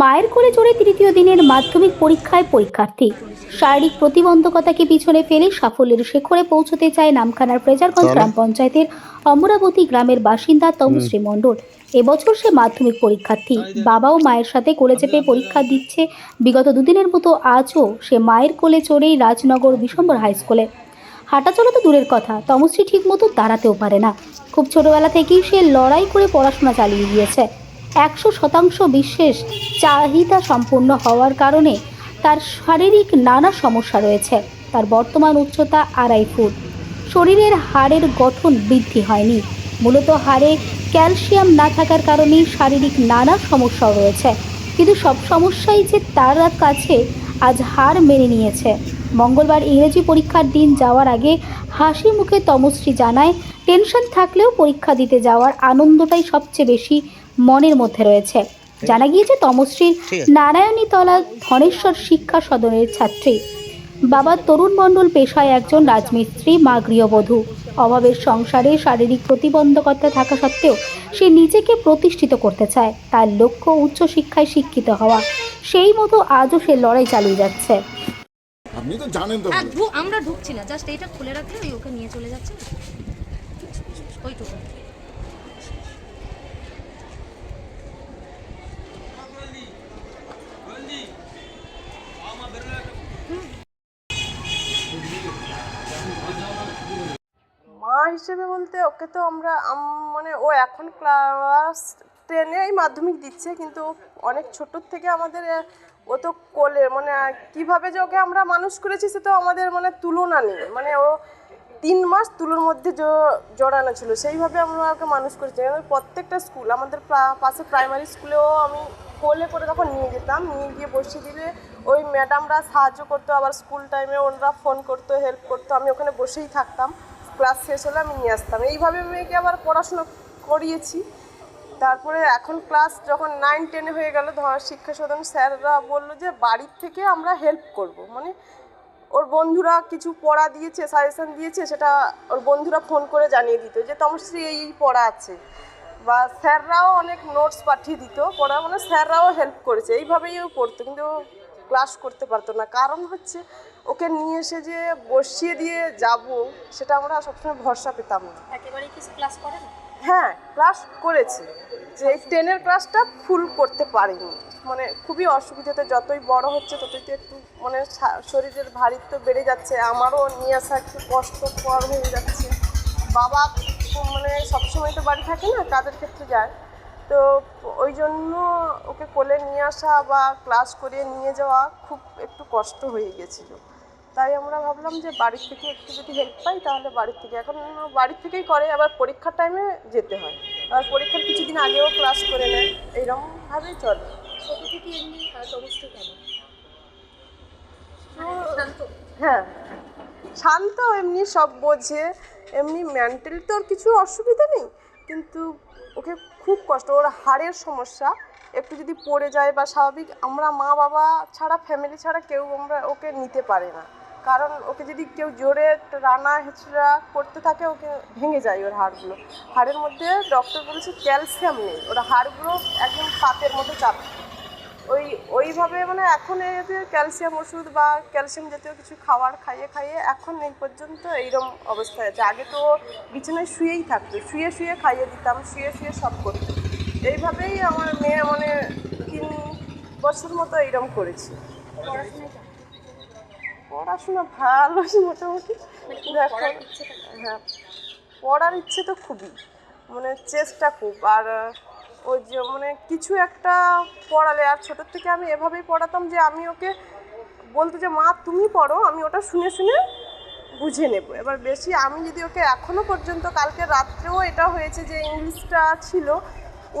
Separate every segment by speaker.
Speaker 1: মায়ের কোলে চড়ে তৃতীয় দিনের মাধ্যমিক পরীক্ষায় পরীক্ষার্থী। শারীরিক প্রতিবন্ধকতাকে পিছনে ফেলে সাফল্যের শেখরে পৌঁছতে চায় নামখানার ফ্রেজারগঞ্জ গ্রাম পঞ্চায়েতের অমরাবতী গ্রামের বাসিন্দা তমশ্রী মণ্ডল এবছর সে মাধ্যমিক পরীক্ষার্থী। বাবা ও মায়ের সাথে কোলে চেপে পরীক্ষা দিচ্ছে। বিগত দুদিনের মতো আজও সে মায়ের কোলে চড়েই রাজনগর বিশম্বর হাই স্কুলে। হাঁটাচলা তো দূরের কথা তমশ্রী ঠিকমতো দাঁড়াতেও পারে না। খুব ছোটবেলা থেকেই সে লড়াই করে পড়াশোনা চালিয়ে গিয়েছে। একশো শতাংশ বিশেষ চাহিদা সম্পূর্ণ হওয়ার কারণে তার শারীরিক নানা সমস্যা রয়েছে। তার বর্তমান উচ্চতা আড়াই ফুট। শরীরের হাড়ের গঠন বৃদ্ধি হয়নি। মূলত হাড়ে ক্যালসিয়াম না থাকার কারণেই শারীরিক নানা সমস্যাও রয়েছে। কিন্তু সব সমস্যাই যে তার কাছে আজ হার মেনে নিয়েছে। মঙ্গলবার ইংরেজি পরীক্ষার দিন যাওয়ার আগে হাসি মুখে তমশ্রী জানায়, টেনশন থাকলেও পরীক্ষা দিতে যাওয়ার আনন্দটাই সবচেয়ে বেশি মনের মধ্যে রয়েছে। জানা গিয়েছে তমশ্রীর। নারায়ণীতলা ধনেশ্বর শিক্ষা সদনের ছাত্রী। বাবা তরুণ মণ্ডল পেশায় একজন রাজমিস্ত্রি মা গৃহবধূ। অভাবের সংসারে শারীরিক প্রতিবন্ধকতা থাকা সত্ত্বেও সে নিজেকে প্রতিষ্ঠিত করতে চায়। তার লক্ষ্য উচ্চশিক্ষায় শিক্ষিত হওয়া। সেই মতো আজও সে লড়াই চালিয়ে যাচ্ছে।
Speaker 2: আপনি তো জানেন তো।
Speaker 3: আমরা ঢুকছি না। জাস্ট এইটা খুলে রাখলে ওই ওকে নিয়ে চলে যাচ্ছে। ওইটুকু
Speaker 4: মা হিসেবে বলতে ওকে তো আমরা মানে ও এখন ক্লাস টেনে এই মাধ্যমিক দিচ্ছে, কিন্তু অনেক ছোটোর থেকে আমাদের, ও তো কোলে মানে কীভাবে যে ওকে আমরা মানুষ করেছি সে তো আমাদের মানে তুলনা নেই। মানে ও তিন মাস তুলোর মধ্যে জড়ানো ছিল, সেইভাবে আমরা ওকে মানুষ করেছি। প্রত্যেকটা স্কুল, আমাদের পাশে প্রাইমারি স্কুলেও আমি কোলে করে তখন নিয়ে যেতাম, নিয়ে গিয়ে বসিয়ে দিলে ওই ম্যাডামরা সাহায্য করতো, আবার স্কুল টাইমে ওনারা ফোন করতো হেল্প করতো, আমি ওখানে বসেই থাকতাম। ক্লাস শেষ হলে আমি নিয়ে আসতাম। এইভাবে মেয়েকে আবার পড়াশুনো করিয়েছি। তারপরে এখন ক্লাস যখন নাইন টেনে হয়ে গেল, ধর শিক্ষা সদন স্যাররা বলল যে বাড়ির থেকে আমরা হেল্প করব। মানে ওর বন্ধুরা কিছু পড়া দিয়েছে সাজেশন দিয়েছে, সেটা ওর বন্ধুরা ফোন করে জানিয়ে দিত যে তমশ্রী এই এই পড়া আছে। বা স্যাররাও অনেক নোটস পাঠিয়ে দিত পড়া মানে স্যাররাও হেল্প করেছে। এইভাবেই ও পড়তো, কিন্তু ক্লাস করতে পারতো না। কারণ হচ্ছে ওকে নিয়ে এসে যে বসিয়ে দিয়ে যাব সেটা আমরা সবসময় ভরসা পেতাম না।
Speaker 3: একেবারে কি ক্লাস করে
Speaker 4: হ্যাঁ ক্লাস করেছি। যে এই টেনের ক্লাসটা ফুল করতে পারিনি। মানে খুবই অসুবিধাতে যতই বড় হচ্ছে ততই তো একটু মানে শরীরের ভারিত্ব বেড়ে যাচ্ছে। আমারও নিয়ে আসা একটু কষ্টকর হয়ে যাচ্ছে। বাবা মানে সবসময় তো বাড়ি থাকে না কাজের ক্ষেত্রে যায়। তো ওই জন্য ওকে কোলে নিয়ে আসা বা ক্লাস করিয়ে নিয়ে যাওয়া খুব একটু কষ্ট হয়ে গেছিল। তাই আমরা ভাবলাম যে বাড়ির থেকে একটু যদি হেল্প পাই তাহলে বাড়ির থেকে। এখন বাড়ির থেকেই করে আবার পরীক্ষার টাইমে যেতে হয়। আবার পরীক্ষার কিছুদিন আগেও ক্লাস করে নেয়। এইরকমভাবেই চলে।
Speaker 3: ছোট থেকে এমনি তমস্ত কেন
Speaker 4: তো হ্যাঁ। শান্ত এমনি সব বোঝে। এমনি মেন্টালি তো ওর কিছু অসুবিধা নেই। কিন্তু ওকে খুব কষ্ট ওর হাড়ের সমস্যা। একটু যদি পড়ে যায় বা স্বাভাবিক আমরা মা বাবা ছাড়া ফ্যামিলি ছাড়া কেউ আমরা ওকে নিতে পারে না। কারণ ওকে যদি কেউ জোরে রানা হেঁচড়া করতে থাকে, ওকে ভেঙে যায় ওর হাড়গুলো। হাড়ের মধ্যে ডক্টর বলেছে ক্যালসিয়াম নেই। ওর হাড়গুলো একদম পাতের মতো চাপ। ওই, ওইভাবে মানে এখন এদের ক্যালসিয়াম ওষুধ বা ক্যালসিয়াম জাতীয় কিছু খাবার খাইয়ে খাইয়ে এখন এই পর্যন্ত এইরকম অবস্থায় আছে। আগে তো বিছানায় শুয়েই থাকতো। শুয়ে শুয়ে খাইয়ে দিতাম, শুয়ে শুয়ে সব করতো। এইভাবেই আমার মেয়ে মানে তিন বছর মতো এইরকম করেছি। পড়াশোনা ভালোই মোটামুটি। এখন হ্যাঁ পড়ার ইচ্ছে তো খুবই। মানে চেষ্টা খুব। আর ওই যে মানে কিছু একটা পড়ালে আর ছোটোর থেকে আমি এভাবেই পড়াতাম যে আমি ওকে বলতো যে মা তুমি পড়ো আমি ওটা শুনে শুনে বুঝে নেব। এবার বেশি আমি যদি ওকে এখনও পর্যন্ত কালকে রাত্রেও এটা হয়েছে যে ইংলিশটা ছিল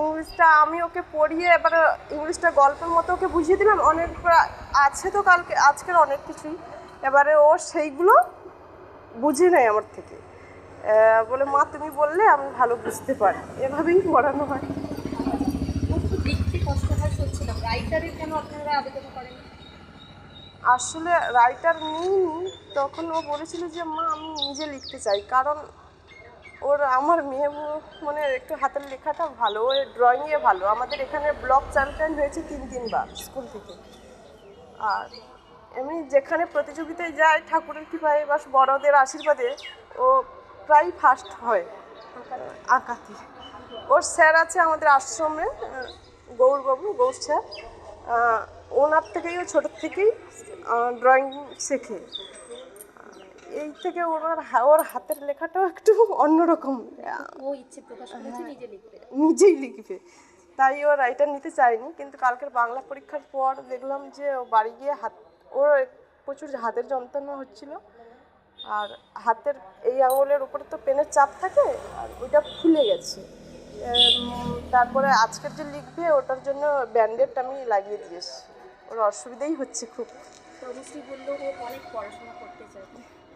Speaker 4: ইংলিশটা আমি ওকে পড়িয়ে এবার ইংলিশটা গল্পের মতো ওকে বুঝিয়ে দিলাম। অনেক আছে তো কালকে আজকের অনেক কিছুই। এবারে ও সেইগুলো বুঝে নেয় আমার থেকে। বলে মা তুমি বললে আমি ভালো বুঝতে পারি। এভাবেই পড়ানো হয়।
Speaker 3: দেখতে কষ্ট হয় শুনছিলাম রাইটারের কেন আপনারা আবেদন করেন?
Speaker 4: আসলে রাইটার নিইনি। তখন ও বলেছিল যে মা আমি নিজে লিখতে চাই। কারণ ওর আমার মেয়ে মানে একটু হাতের লেখাটা ভালো ওর ড্রয়িংয়ে ভালো। আমাদের এখানে ব্লক চ্যাম্পিয়ন হয়েছে তিন তিনবার স্কুল থেকে। আর এমনি যেখানে প্রতিযোগিতায় যায় ঠাকুরের কৃপায় বা বড়দের আশীর্বাদে ও প্রায় ফার্স্ট হয়। আঁকাতে। ওর স্যার আছে আমাদের আশ্রমে গৌরবাবু গৌর স্যার। ওনার থেকেই ও ছোটোর থেকেই ড্রয়িং শেখে। এই থেকে ওনার ওর হাতের লেখাটাও একটু অন্যরকম।
Speaker 3: ও ইচ্ছে প্রকাশ করেছে নিজে লিখবে।
Speaker 4: নিজেই লিখবে। তাই ও রাইটার নিতে চায়নি কিন্তু কালকের বাংলা পরীক্ষার পর দেখলাম যে ও বাড়ি গিয়ে হাত ওর প্রচুর হাতের যন্ত্রণা হচ্ছিল। আর হাতের এই আঙুলের উপরে তো পেনের চাপ থাকে আর ওইটা ফুলে গেছে। তারপরে আজকের যে লিখবে ওটার জন্য ব্যান্ডেড আমি লাগিয়ে দিয়েছি ওর অসুবিধাই হচ্ছে খুব।
Speaker 3: তনুশ্রী বলল ও অনেক পড়াশোনা করতে চায়।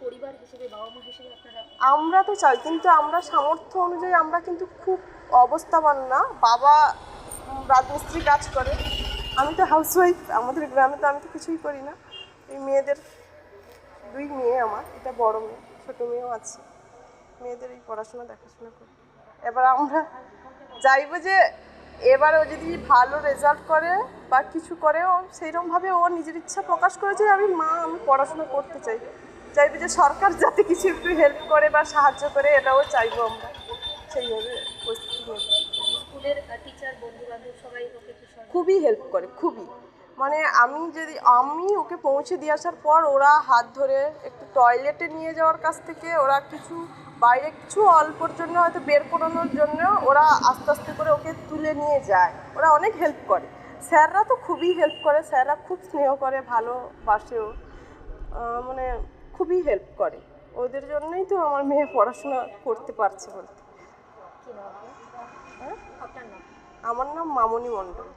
Speaker 3: পরিবার হিসেবে বাবা মা হিসেবে আপনারা
Speaker 4: আমরা তো চাই কিন্তু আমরা সামর্থ্য অনুযায়ী আমরা কিন্তু খুব অবস্থাবান না। বাবা রাজমিস্ত্রি কাজ করে। আমি তো হাউসওয়াইফ আমাদের গ্রামে তো আমি তো কিছুই করি না। এই মেয়েদের, দুই মেয়ে আমার, এটা বড় মেয়ে, ছোটো মেয়েও আছে। মেয়েদের এই পড়াশোনা, দেখাশোনা করি। এবার আমরা চাইব যে, এবার ও যদি ভালো রেজাল্ট করে বা কিছু করে, ও সেইরকমভাবে ও নিজের ইচ্ছা প্রকাশ করেছে আমি মা, আমি পড়াশোনা করতে চাই। চাইব যে, সরকার যাতে কিছু একটু হেল্প করে বা সাহায্য করে, এটাও চাইব আমরা। সেইভাবে প্রস্তুতি
Speaker 3: স্কুলের টিচার বন্ধু বান্ধব সবাই ওকে
Speaker 4: খুবই হেল্প করে খুবই। মানে আমি যদি আমি ওকে পৌঁছে দিয়ে আসার পর ওরা হাত ধরে একটু টয়লেটে নিয়ে যাওয়ার কাছ থেকে ওরা কিছু বাইরে কিছু অল্পর জন্য হয়তো বের করানোর জন্য ওরা আস্তে আস্তে করে ওকে তুলে নিয়ে যায়। ওরা অনেক হেল্প করে। স্যাররা তো খুবই হেল্প করে স্যাররা খুব স্নেহ করে ভালোবাসেও। মানে খুবই হেল্প করে। ওদের জন্যই তো আমার মেয়ে পড়াশোনা করতে পারছে বলতে।
Speaker 3: নাম
Speaker 4: আমার নাম মামনি মণ্ডল।